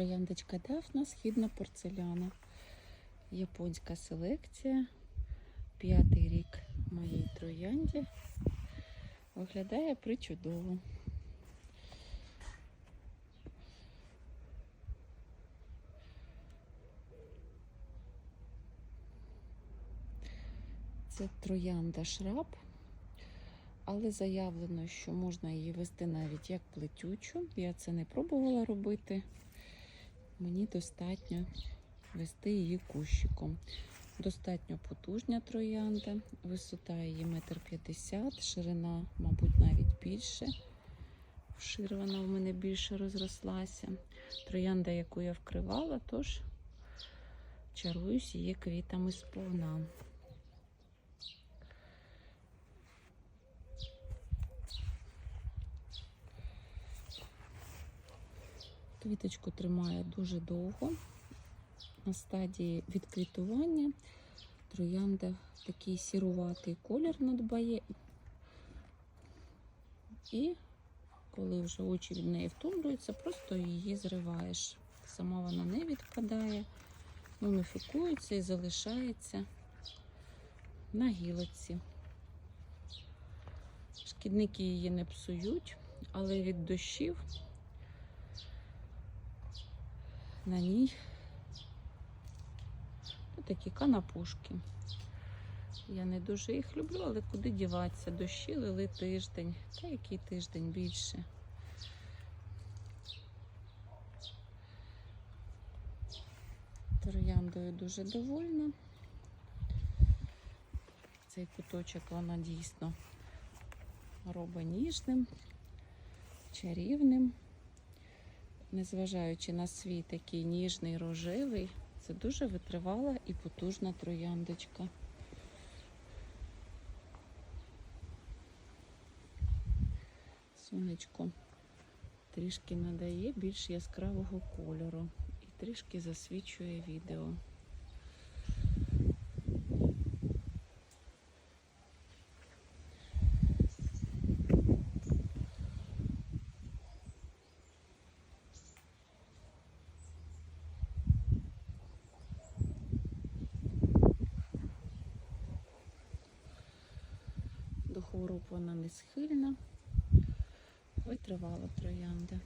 Трояндочка Дафна, східна порцеляна. Японська селекція. П'ятий рік моїй троянді. Виглядає причудово. Це троянда шраб, але заявлено, що можна її вести навіть як плетючу. Я це не пробувала робити. Мені достатньо вести її кущиком. Достатньо потужня троянда, висота її метр п'ятдесят, ширина, мабуть, навіть більше. Вшир вона в мене більше розрослася. Троянда, яку я вкривала, тож чаруюсь її квітами сповна. Квіточку тримає дуже довго. На стадії відквітування троянда такий сіруватий колір надбає. І коли вже очі від неї втомлюються, просто її зриваєш. Сама вона не відпадає, муміфікується і залишається на гілоці. Шкідники її не псують, але від дощів на ній такі канапушки. Я не дуже їх люблю, але куди діватися? Дощі лили тиждень, та який тиждень більше. Трояндою дуже довольна. Цей куточок вона дійсно робить ніжним, чарівним незважаючи на свій такий ніжний рожевий, це дуже витривала і потужна трояндочка. Сонечко трішки надає більш яскравого кольору і трішки засвічує відео. До хвороб вона не схильна, витривала троянда.